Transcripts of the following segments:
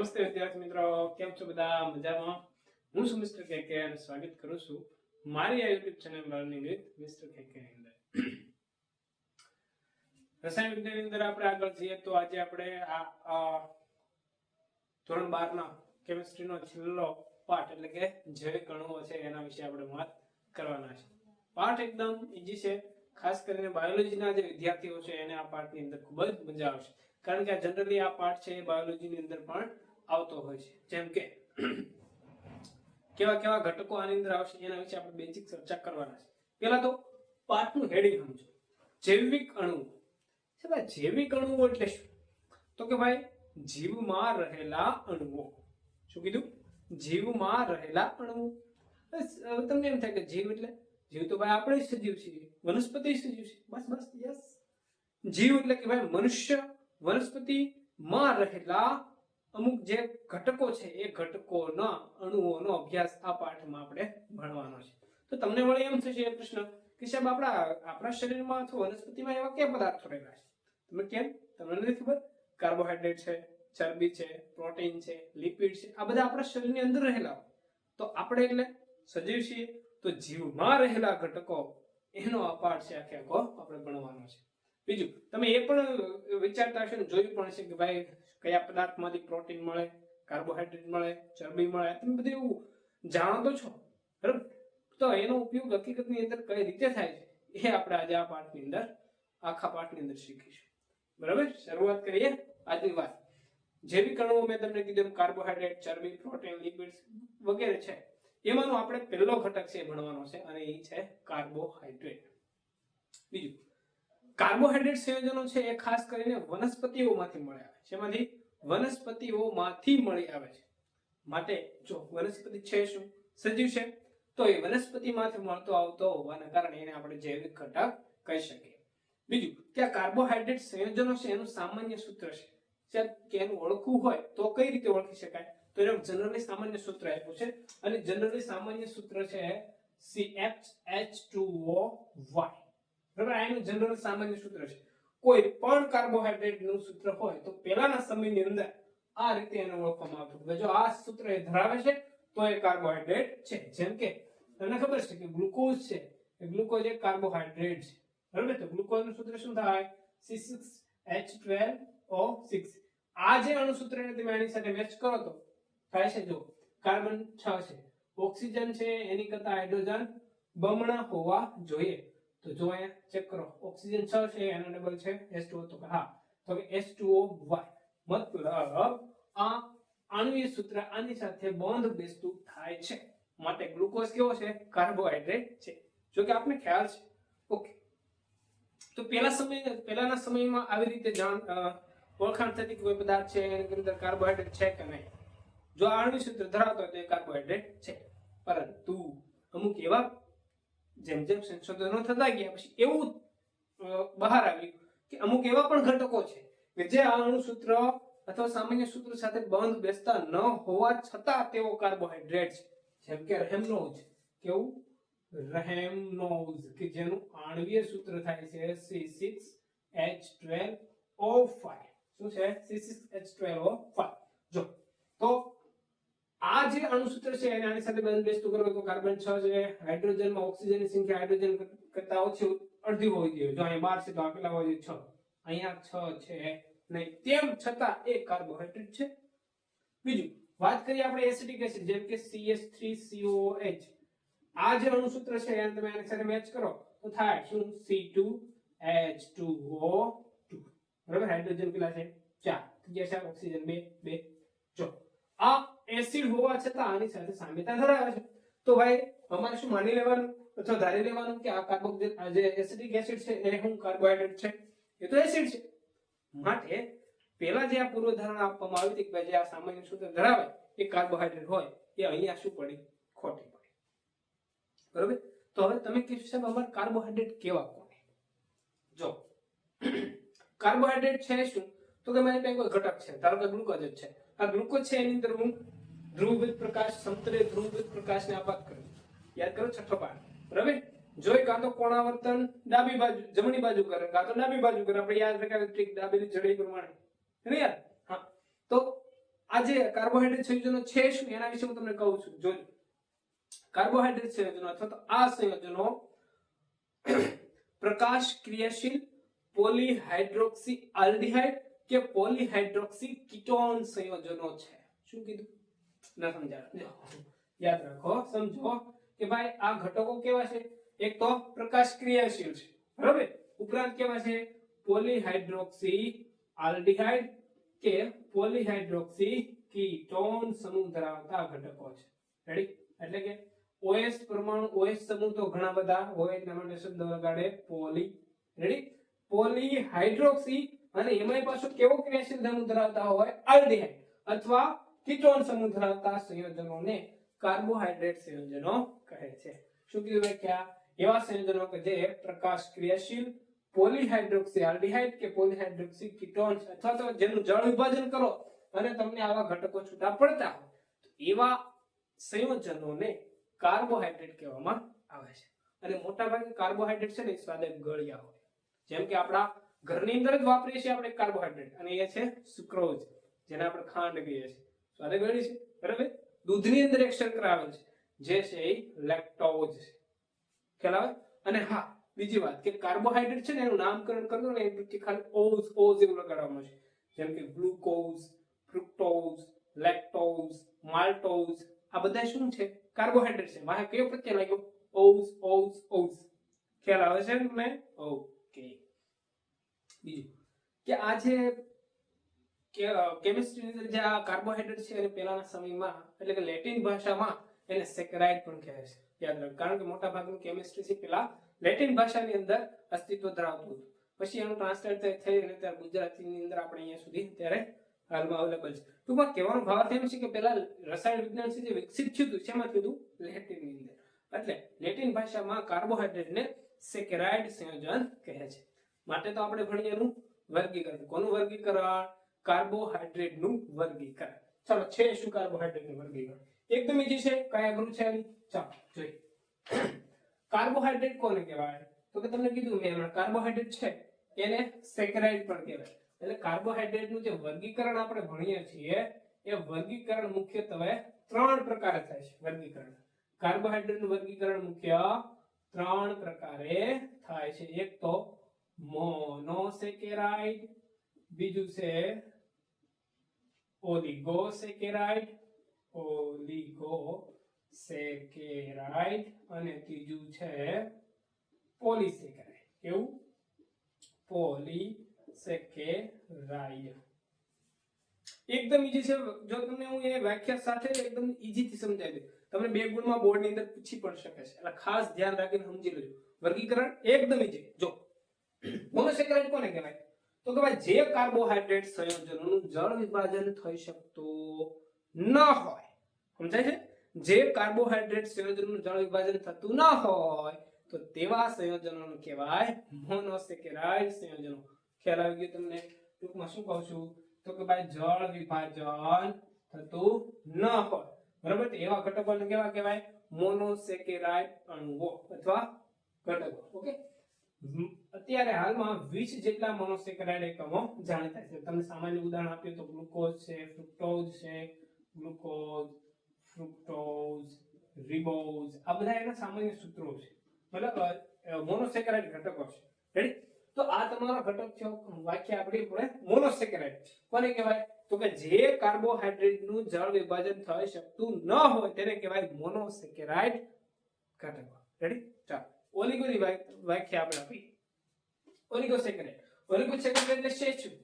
નમસ્તે વિદ્યાર્થી મિત્રો, કેમ છો બધા? મજામાં? હું છું મિસ્ટર કેકે અને સ્વાગત કરું છું મારી આ YouTube channel learning with mister KK ની અંદર. રસાયણ વિજ્ઞાનની અંદર આપણે આગળ જઈએ તો આજે આપણે આ આ ધોરણ બારના કેમિસ્ટ્રીનો છેલ્લો પાઠ એટલે કે જૈવિક અણુઓ છે એના વિશે આપણે વાત કરવાના છે. પાઠ એકદમ ઈઝી છે. ખાસ કરીને બાયોલોજીના જે વિદ્યાર્થીઓ છે એને આ પાઠની અંદર ખૂબ જ મજા આવશે. કારણ કે જનરલી આ પાઠ છે બાયોલોજીની અંદર પણ આવતો હોય છે. જેમ કે કેવા કેવા ઘટકો આની અંદર આવશે એના વિશે આપણે બેઝિક ચર્ચા કરવાના છે. પહેલા તો પાઠનું હેડિંગ સમજો જૈવિક અણુઓ છે ભાઈ જૈવિક અણુઓ એટલે શું? તો કે ભાઈ જીવમાં રહેલા અણુઓ. શું કીધું? જીવમાં રહેલા અણુઓ. તમને એમ થાય કે જીવ એટલે? જીવ તો ભાઈ આપણે સજીવ છીએ. વનસ્પતિ સજીવ છે બસ બસ યસ જીવ એટલે કે ભાઈ મનુષ્ય વનસ્પતિમાં રહેલા અમુક જે ઘટકો છે, એ ઘટકોના અણુઓનો અભ્યાસ આ પાઠમાં આપણે ભણવાનો છે. તો તમને વળી એમ થશે એ પ્રશ્ન કે સાહેબ, આપણા આપણા શરીરમાં અથવા વનસ્પતિમાં એવા કયા પદાર્થો રહેલા છે? તમે કેમ? તમને નથી ખબર? કાર્બોહાઈડ્રેટ છે, ચરબી છે, પ્રોટીન છે, લિપિડ છે, આ બધા આપણા શરીરની અંદર રહેલા તો આપણે એટલે સજીવ છીએ, તો જીવમાં રહેલા ઘટકો, એનો આ પાઠ છે, આખે આખો આપણે ભણવાનો છે. બીજું, તમે એ પણ વિચારતા હશો ને, જોયું પણ હશે કે ભાઈ કયા પદાર્થમાંથી પ્રોટીન મળે કાર્બોહાઈડ્રેટ મળે, ચરબી મળે, તમે બધું એવું જાણો તો છો, બરાબર? તો એનો ઉપયોગ હકીકતની અંદર કઈ રીતે થાય છે, એ આપણે આજે આ પાઠની અંદર, આખા પાઠની અંદર શીખીશું. બરાબર? શરૂઆત કરીએ આજની વાત. જે બી કણો મેં તમને કીધું એમ કાર્બોહાઈડ્રેટ ચરબી, પ્રોટીન, લિપિડ્સ વગેરે છે, એમાંનો આપણે પહેલો ઘટક છે ભણવાનો છે અને એ છે કાર્બોહાઈડ્રેટ બીજું. કાર્બોહાઈડ્રેટ સંયોજનો છે એ ખાસ કરીને વનસ્પતિઓમાંથી મળે આવે છે. એમાંથી વનસ્પતિઓમાંથી મળી આવે છે. માટે જો વનસ્પતિ છે શું? સજીવ છે? તો એ વનસ્પતિમાંથી મળતો આવતો હોવાના કારણે એને આપણે જૈવિક ઘટક કહી શકીએ. બીજું, કે આ કાર્બોહાઈડ્રેટ સંયોજનો છે એનું સામાન્ય સૂત્ર છે. કે એનું ઓળખવું હોય તો કઈ રીતે ઓળખી શકાય? તો એનું જનરલી સામાન્ય સૂત્ર આપ્યું છે. અને જનરલી સામાન્ય સૂત્ર છે CH2O બરાબર એનું જનરલ સામાન્ય સૂત્ર છે. કોઈ પણ કાર્બોહાઈડ્રેટનું સૂત્ર હોય તો પહેલાના સમયની અંદર આ રીતે એને ઓળખવામાં આવતું. જો આ સૂત્ર એ ધરાવે છે, તો એ કાર્બોહાઈડ્રેટ છે. જેમ કે તમને ખબર છે કે ગ્લુકોઝ છે, એ ગ્લુકોઝ એ કાર્બોહાઈડ્રેટ છે. બરાબર? તો ગ્લુકોઝનું સૂત્ર શું થાય? C6H12O6 આ જે અણુસૂત્રને તમે આની સાથે મેચ કરો તો થાય છે જો કાર્બન 6 છે. ઓક્સિજન છે, એની કરતા હાઇડ્રોજન બમણા હોવા જોઈએ. તો જો અહીંયા ચેક કરો ઓક્સિજન 6 છે એનો છે H2O તો હા, તો કે H2O મતલબ આ આણ્વીય સૂત્ર આની સાથે બંધ બેસતું થાય છે. માટે ગ્લુકોઝ કેવો છે? કાર્બોહાઈડ્રેટ છે. જો કે આપને ખ્યાલ છે. ઓકે તો પહેલા સમય, પહેલાના સમયમાં આવી રીતે જાણ ઓળખાણ થતી કોઈ પદાર્થ છે, એની અંદર કાર્બોહાઈડ્રેટ છે કે નહીં? જો આણ્વીય સૂત્ર ધરાવતો હોય તો એ કાર્બોહાઈડ્રેટ છે. પરંતુ અમુક એવા જેમ જેમ સંશોધનો થતા ગયા, પછી એવું બહાર આવ્યું કે અમુક એવા પણ ઘટકો છે કે જે આ અણુસૂત્ર અથવા સામાન્ય સૂત્ર સાથે બંધ બેસતા ન હોવા છતાં તેઓ કાર્બોહાઈડ્રેટ છે. જેમ કે રહેમનોઝ કેવું? રહેમનોઝ કે જેનું આણ્વીય સૂત્ર થાય છે C6H12O5 શું છે? C6H12O5 જો, તો આ જે અણુસૂત્ર છે, એને આની સાથે બંધ બેસતું કરો તો કાર્બન 6 છે, હાઇડ્રોજનમાં ઓક્સિજનની સંખ્યા હાઇડ્રોજન કરતા ઓછી અડધી હોવી જોઈએ. જો અહીંયા 12 છે, તો આપેલા હોય છ 6 અહીંયા 6 છે નહીં. તેમ છતાં એ કાર્બોહાઈડ્રેટ છે. બીજું, વાત કરીએ આપણે એસિડિક એસિડ, જેમ કે CH3COOH આ જે અણુસૂત્ર છે, એને તમે આની સાથે મેચ કરો, તો થાય શું? C2H2O2 બરાબર? હાઇડ્રોજન કેટલા છે? 4 ત્રીજા છે ઓક્સિજન 2 2 જો, આ એસિડ હોવા છતાં આની સાથે સામ્યતા ધરાવે છે. તો ભાઈ અમારે શું માની લેવાનું? અથવા ધારી લેવાનું કે આ કાર્બોક જે એસિડિક એસિડ છે એ હું કાર્બોહાઈડ્રેટ છે? એ તો એસિડ છે. માટે પહેલા જે આ પૂર્વધારણા આપવામાં આવી હતી કે જે આ સામાન્ય સૂત્ર ધરાવે એ કાર્બોહાઈડ્રેટ હોય એ અહીંયા શું પડી? ખોટી પડી. બરોબર? તો હવે તમે કહેશો સાહેબ અમારે કાર્બોહાઈડ્રેટ કેવા કોને? જો કાર્બોહાઈડ્રેટ છે શું? તો કે મારી પાસે કોઈ ઘટક છે ધારો કે ગ્લુકોઝ જ છે. આ ગ્લુકોઝ છે એની અંદર હું ધ્રુવવિત પ્રકાશ સમતલે ધ્રુવવિત પ્રકાશને આપાત કર્યો. યાદ કરો છઠ્ઠો પાઠ. બરાબર? જોઈ કાં તો કોણાવર્તન ડાબી બાજુ, જમણી બાજુ કરે કાં તો ડાબી બાજુ કરે, આપણે યાદ રાખે ટ્રીક ડાબેની જડાઈ પ્રમાણે. યાદ? હા. તો આ જે કાર્બોહાઈડ્રેટ સંયોજનો છે શું? એના વિશે હું તમને કહું છું. જોજો કાર્બોહાઈડ્રેટ સંયોજનો અથવા તો આ સંયોજનો પ્રકાશ ક્રિયાશીલ પોલીહાઇડ્રોક્સી આલ્ડિહાઇડ કે પોલીહાઇડ્રોક્સી કીટોન સંયોજનો છે. શું કીધું? ના સમજાય યાદ રાખો, સમજો કે ભાઈ આ ઘટકો કેવા છે? એક તો પ્રકાશ ક્રિયાશીલ છે. બરાબર? ઉપરાંત કેવા છે? પોલીહાઇડ્રોક્સી આલ્ડિહાઇડ કે પોલીહાઇડ્રોક્સી કીટોન સમૂહ ધરાવતા ઘટકો છે. રેડી એટલે કે ઓએસ પરમાણુ, ઓએસ સમૂહ તો ઘણા બધા હોય એટલા માટે શબ્દ વગાડે પોલી. રેડી પોલીહાઇડ્રોક્સી અને એમાંય પાછો કેવો ક્રિયાશીલ સમૂહ ધરાવતા હોય? આલ્ડિહાઇડ. અથવા કીટોન સમૂહ ધરાવતા સંયોજનોને કાર્બોહાઈડ્રેટ સંયોજનો કહે છે. શું કીધું વ્યાખ્યા? એવા સંયોજનો કે જે પ્રકાશ ક્રિયાશીલ પોલીહાઇડ્રોક્સી આલ્ડિહાઇડ કે પોલીહાઇડ્રોક્સી કીટોન્સ અથવા તો જેનું જળ વિભાજન કરો અને તમને આવા ઘટકો છૂટા પડતા એવા સંયોજનોને કાર્બોહાઈડ્રેટ કહેવામાં આવે છે. અને મોટાભાગે કાર્બોહાઈડ્રેટ છે ને એ સ્વાદે ગળ્યા હોય. જેમ કે આપણા ઘરની અંદર જ વાપરીએ છીએ આપણે કાર્બોહાઈડ્રેટ અને એ છે સુક્રોઝ, જેને આપણે ખાંડ કહીએ છીએ. સ્વાદે ગણી છે? બરાબર? દૂધની અંદર એક શર્કરા આવે છે, જે છે એ લેક્ટોઝ છે. ખ્યાલ આવે? અને હા, બીજી વાત કે કાર્બોહાઈડ્રેટ છે ને એનું નામકરણ કરી દો ને એટલે ખાલી ઓઝ ઓઝ એવું લગાડવામાં છે. જેમ કે ગ્લુકોઝ ફ્રુક્ટોઝ લેક્ટોઝ માલ્ટોઝ આ બધા શું છે? કાર્બોહાઈડ્રેટ છે. વાહ કયો પ્રત્યે લાગ્યો? ઓઝ ઓઝ ઓઝ. ખ્યાલ આવે છે ને ઓકે. બીજું કે આ જે કેમિસ્ટ્રીની અંદર જે આ કાર્બોહાઈડ્રેટ છે એને પહેલાના સમયમાં, એટલે કે લેટિન ભાષામાં એને સેકરાઇડ પણ કહે છે. યાદ રાખ, કારણ કે મોટા ભાગનું કેમિસ્ટ્રી છે પેલા લેટિન ભાષાની અંદર અસ્તિત્વ ધરાવતું હતું. પછી એનું ટ્રાન્સલેટ થઈ અને ત્યારે ગુજરાતીની અંદર આપણે અહીંયા સુધી ત્યારે હાલમાં અવેલેબલ છે. ટૂંકમાં કહેવાનો ભાવ એમ છે કે પેલા રસાયણ વિજ્ઞાન છે જે વિકસિત થયું હતું, શેમાં થયું હતું? લેટિનની અંદર. એટલે લેટિન ભાષામાં કાર્બોહાઈડ્રેટને સેકેરાઇડ સંયોજન કહે છે. માટે તો આપણે ભણીએ એનું વર્ગીકરણ. કોનું વર્ગીકરણ? કાર્બોહાઈડ્રેટનું વર્ગીકરણ. ચાલો, છે શું કાર્બોહાઈડ્રેટનું વર્ગીકરણ? એકદમ ઈઝી છે. કયા ગ્રુપ છે એની? ચાલો, જોઈએ. કાર્બોહાઈડ્રેટ કોને કહેવાય? તો કે તમને કીધું મેં હમણાં કાર્બોહાઈડ્રેટ છે. એને સેકરાઇડ પણ કહેવાય. એટલે કાર્બોહાઈડ્રેટનું જે વર્ગીકરણ આપણે ભણીએ છીએ, એ વર્ગીકરણ મુખ્યત્વે ત્રણ પ્રકારે થાય છે, વર્ગીકરણ. કાર્બોહાઈડ્રેટનું વર્ગીકરણ મુખ્ય ત્રણ પ્રકારે થાય છે. એક તો મોનોસેકેરાઇડ, બીજું છે ઓલિગોસેકેરાઇડ ઓલિગોસેકેરાઇડ અને ત્રીજું છે પોલીસેકેરાઇડ. કેવું? પોલીસેકેરાઇડ. એકદમ ઈજી છે. જો તમને હું એ વ્યાખ્યા સાથે એકદમ ઈજીથી સમજાવી દઉં. તમને બે ગુણમાં બોર્ડની અંદર પૂછી પણ શકે છે. એટલે ખાસ ધ્યાન રાખીને સમજી લેજો. વર્ગીકરણ એકદમ ઈજી જો, મોનોસેકેરાઇડ કોને કહેવાય? તો કે ભાઈ જે કાર્બોહાઈડ્રેટ સંયોજનોનું જળ વિભાજન થઈ શકતું ન હોય, સમજાય છે? જે કાર્બોહાઈડ્રેટ સંયોજનનું જળ વિભાજન થતું ન હોય, તો તેવા સંયોજનોને કહેવાય મોનોસેકેરાઇડ સંયોજનો. ખ્યાલ આવી ગયો તમને? ટૂંકમાં શું કહું છું? તો કે ભાઈ જળ વિભાજન થતું ન હોય. બરાબર? એવા ઘટકોને કેવા કહેવાય? મોનોસેકેરાઇડ અણુઓ અથવા ઘટકો. ઓકે? અત્યારે હાલમાં વીસ જેટલા મોનોસેકેરાઇડ એકમો જાણીતા છે. તમને સામાન્ય ઉદાહરણ આપ્યું તો ગ્લુકોઝ છે, ફ્રુક્ટોઝ છે, ગ્લુકોઝ, ફ્રુક્ટોઝ, રિબોઝ, આ બધા એના સામાન્ય સૂત્રો છે. મતલબ મોનોસેકરાઇડ ઘટકો છે. રેડી તો આ તમારો ઘટક છે, વાક્ય આપણી પડે મોનોસેકરાઇડ કોને કહેવાય? તો કે જે કાર્બોહાઈડ્રેટનું જળ વિભાજન થઈ શકતું ન હોય, તેને કહેવાય મોનોસેકેરાઇડ ઘટકો. રેડી ચાલો. ઓલિગોની વ્યાખ્યા આપણે આપી. ઓલિગોસેકેરાઇડ ઓલિગોસેકેરાઇડ એટલે શું?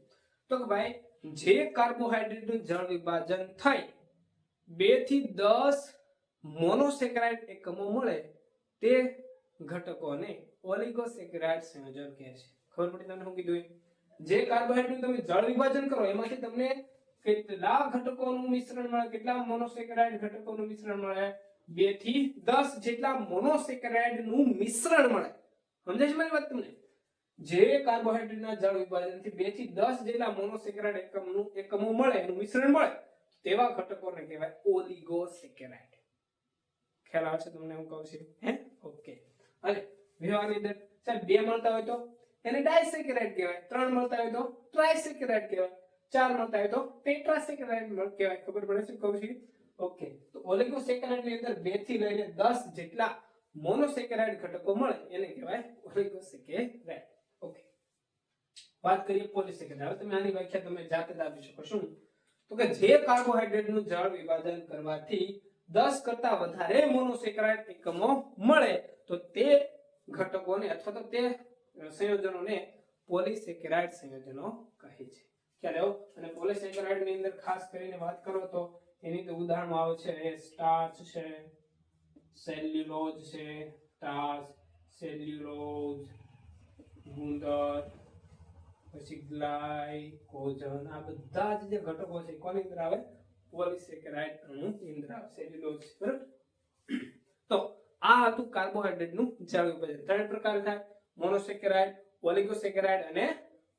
તો કે ભાઈ, જે કાર્બોહાઈડ્રેટનું જળ વિભાજન થઈ બેથી દસ મોનોસેકેરાઇડ એકમો મળે, તે ઘટકોને ઓલિગોસેકેરાઇડ સંયોજન કહે છે. ખબર પડી તમને શું કીધું? જે કાર્બોહાઈડ્રેટ તમે જળ વિભાજન કરો, એમાંથી તમને કેટલા ઘટકોનું મિશ્રણ મળે, કેટલા મોનોસેકેરાઇડ ઘટકોનું મિશ્રણ મળે? બેથી દસ જેટલા મોનોસેકરાઇડનું મિશ્રણ મળે. સમજાય છે મારી વાત તમને? જે કાર્બોહાઈડ્રેટના જળ વિભાજનથી બેથી દસ જેટલા મોનોસેકેરાઇડ એકમનું એકમો મળે, એનું મિશ્રણ મળે, તેવા ઘટકોને કહેવાય ઓલિગોસેકેરાઇડ ખ્યાલ આવે છે તમને હું કહું છું? હે? ઓકે. અને વ્યવહારની અંદર સાહેબ બે મળતા હોય તો? એને ડાયસેકેરાઇડ કહેવાય. ત્રણ મળતા હોય તો? ટ્રાયસેકેરાઇડ કહેવાય. ચાર મળતા હોય તો? ટેટ્રાસેકેરાઇડ કહેવાય. ખબર પડે છે? કહું છું. ઓકે. ઓલિગોસેકેરાઇડ અંદર બેથી લઈને દસ જેટલા મોનોસેકેરાઇડ ઘટકો મળે, એને કહેવાય ઓલિગોસેકેરાઇડ. ઓકે. વાત કરીએ પોલિસેકેરાઇડ. હવે તમે આની વ્યાખ્યા તમે જાતે જ આપી શકો શું તો કે જે કાર્બોહાઈડ્રેટ જળ વિભાજન કરવાથી દસ કરતા વધારે મોનોસેકેરાઇડ એકમો મળે, તો તે ઘટકોને અથવા તો તે સંયોજનોને પોલિસેકેરાઇડ સંયોજનો કહે છે. ખ્યાલ આવ્યો? અને પોલિસેકેરાઇડની અંદર ખાસ કરીને વાત કરો તો એની તો ઉદાહરણો આવે છે સ્ટાર્ચ છે સેલ્યુલોઝ છે સ્ટાર્ચ સેલ્યુલોઝ ગુંદર, પછી ગ્લાયકોજન આ બધા જ જે ઘટકો છે, કોની અંદર આવે પોલિસેકેરાઇડ અણુ અંદર આવે સેલ્યુલોઝ બરાબર? તો આ હતું કાર્બોહાઈડ્રેટનું જળ વિભાજન. ત્રણ પ્રકાર થાય, મોનોસેકેરાઇડ, ઓલિગોસેકેરાઇડ અને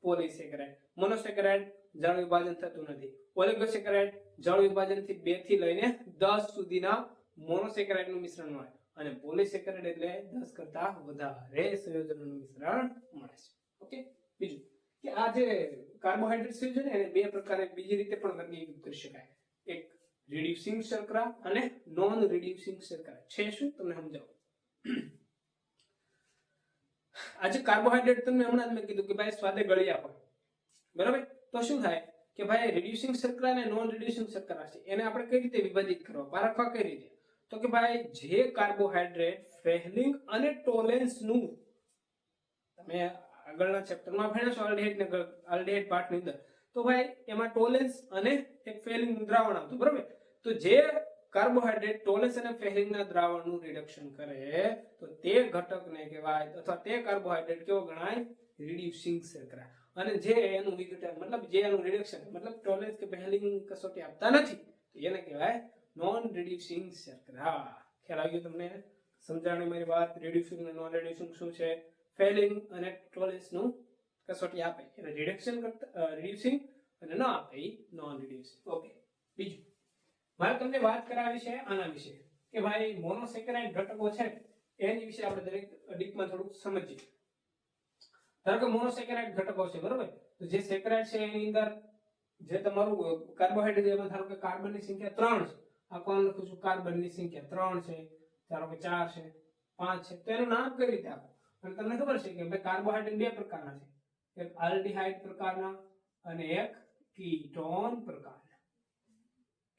પોલિસેકેરાઇડ. મોનોસેકેરાઇડ જળ વિભાજન થતું નથી. ઓલિગોસેકેરાઇડ જળ વિભાજનથી બેથી લઈને દસ સુધીના મોનોસેકેરાઇડનું મિશ્રણ મળે. અને પોલિસેકેરાઇડ એટલે દસ કરતા વધારે સંયોજનોનું મિશ્રણ મળે છે. ઓકે? બીજું, કે આ જે કાર્બોહાઈડ્રેટ સંયોજન એને બે પ્રકારે બીજી રીતે પણ વર્ગીકૃત કરી શકાય. એક રિડ્યુસિંગ શર્કરા અને નોન રિડ્યુસિંગ શર્કરા. છે શું? તમને સમજાવું. આજે કાર્બોહાઈડ્રેટ તમને હમણાં જ મેં કીધું કે ભાઈ સ્વાદે ગળી આપો. બરાબર? તો શું થાય? કે ભાઈ રિડ્યુસિંગ શર્કરા અને નોન રિડ્યુસિંગ શર્કરા છે એને આપણે કઈ રીતે વિભાજિત કરવા? પારખવા કઈ રીતે? તો કે ભાઈ, જે કાર્બોહાઈડ્રેટ ફેહલિંગ અને ટોલેન્સનું તમે આગળના ચેપ્ટરમાં ભણ્યા છો અલ્ડેહાઇડ ને અલ્ડેહાઇડ પાર્ટની અંદર. તો ભાઈ, એમાં ટોલેન્સ અને એક ફેહલિંગ દ્રાવણ આવતું, બરાબર? તો જે કાર્બોહાઈડ્રેટ ટોલેન્સ અને ફેહલિંગ ના દ્રાવણનું રિડક્શન કરે, તો તે ઘટકને કહેવાય, અથવા તે કાર્બોહાઈડ્રેટ કેવો ગણાય? રિડ્યુસિંગ શર્કરા અને જે એનું વિઘટન, મતલબ જે એનું રિડક્શન મતલબ ટોલેજ કે ફેહલિંગ કસોટી આપતા નથી, તો એને કહેવાય નોન રિડ્યુસિંગ શર્કરા ખ્યાલ આવી ગયો તમને? સમજાણી મારી વાત? રિડ્યુસિંગ અને નોન રિડ્યુસિંગ શું છે? ફેલિંગ અને ટોલેજનું કસોટી આપે. એટલે રિડક્શન કરતા રિડ્યુસિંગ અને ન આપે એ નોન રિડ્યુસિંગ ઓકે બીજું. મારે તમને વાત કરાવી છે આના વિશે, કે ભાઈ મોનોસેકેરાઇડ ઘટકો છે એની વિશે આપણે દરેક ડીપમાં થોડુંક સમજીએ. ધારો કે મોનોસેકેરાઇડ ઘટકો છે, બરોબર? તો જે સેકેરાઇડ છે એની અંદર જે તમારું કાર્બોહાઈડ્રેટ એમાં ધારો કે કાર્બનની સંખ્યા ત્રણ છે. આ કોણ લખું છું? કાર્બનની સંખ્યા ત્રણ છે, ધારો કે ચાર છે, પાંચ છે. તો એનું નામ કઈ રીતે આપો? અને તમને ખબર છે કે ભાઈ કાર્બોહાઈડ્રેટ બે પ્રકારના છે. એક આલ્ડીહાઇડ પ્રકારના અને એક કીટોન પ્રકારના.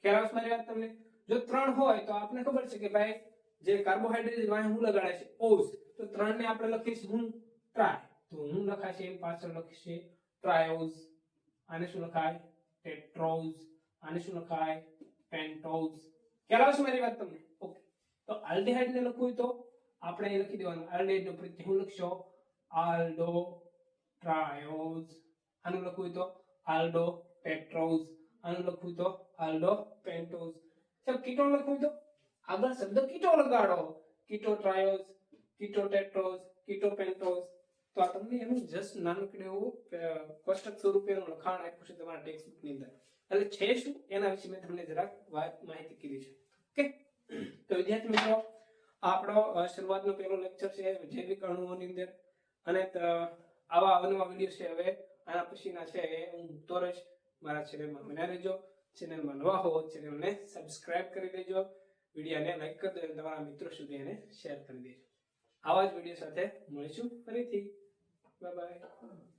ખ્યાલ આવશે મારી વાત તમને? જો ત્રણ હોય તો આપને ખબર છે કે ભાઈ જે કાર્બોહાઈડ્રેટ વાય હું લગાડે છે ઓસ તો ત્રણ ને આપણે લખીશું હું ટ્રાય. હું લખાશે, પાછળ લખશે ટ્રાયોઝ, આને શું લખાય? ટેટ્રોઝ, આને શું લખાય? પેન્ટોઝ. ખ્યાલ આવશે મારી વાત તમને? ઓકે. તો આલ્ડિહાઇડ ને લખવું તો આપણે અહીં લખી દેવાનું. આલ્ડિહાઇડ નો પ્રત્યય હું લખશો? આલ્ડો ટ્રાયોઝ આનું લખવું તો આલ્ડો ટેટ્રોઝ આનું લખવું તો આલ્ડો પેન્ટોઝ ચાલો કીટો લખવું તો? આગળ શબ્દ કીટો લગાડો. કીટો ટ્રાયોઝ કીટો ટેટ્રોઝ કીટો પેન્ટોઝ તો આ તમને એનું જસ્ટ નાનકડું એવું કોષ્ટક સ્વરૂપે એનું લખાણ આપ્યું છે તમારા ટેક્સ્ટ બુકની અંદર. એટલે છે શું? એના વિશે મેં તમને જરાક વાત, માહિતી કીધી છે. ઓકે? તો વિદ્યાર્થી મિત્રો, આપણો શરૂઆતનો પહેલો લેક્ચર છે જૈવિક અણુઓની અંદર. અને આવા અવનવા વીડિયો છે હવે. આના પછીના છે એ હું રહીશ. મારા ચેનલમાં બન્યા રહેજો. ચેનલમાં નવા હો ચેનલને સબસ્ક્રાઇબ કરી દેજો. વિડીયોને લાઈક કરી દેજો તમારા મિત્રો સુધી એને શેર કરી દેજો. આવા જ વીડિયો સાથે મળીશું ફરીથી. 拜拜。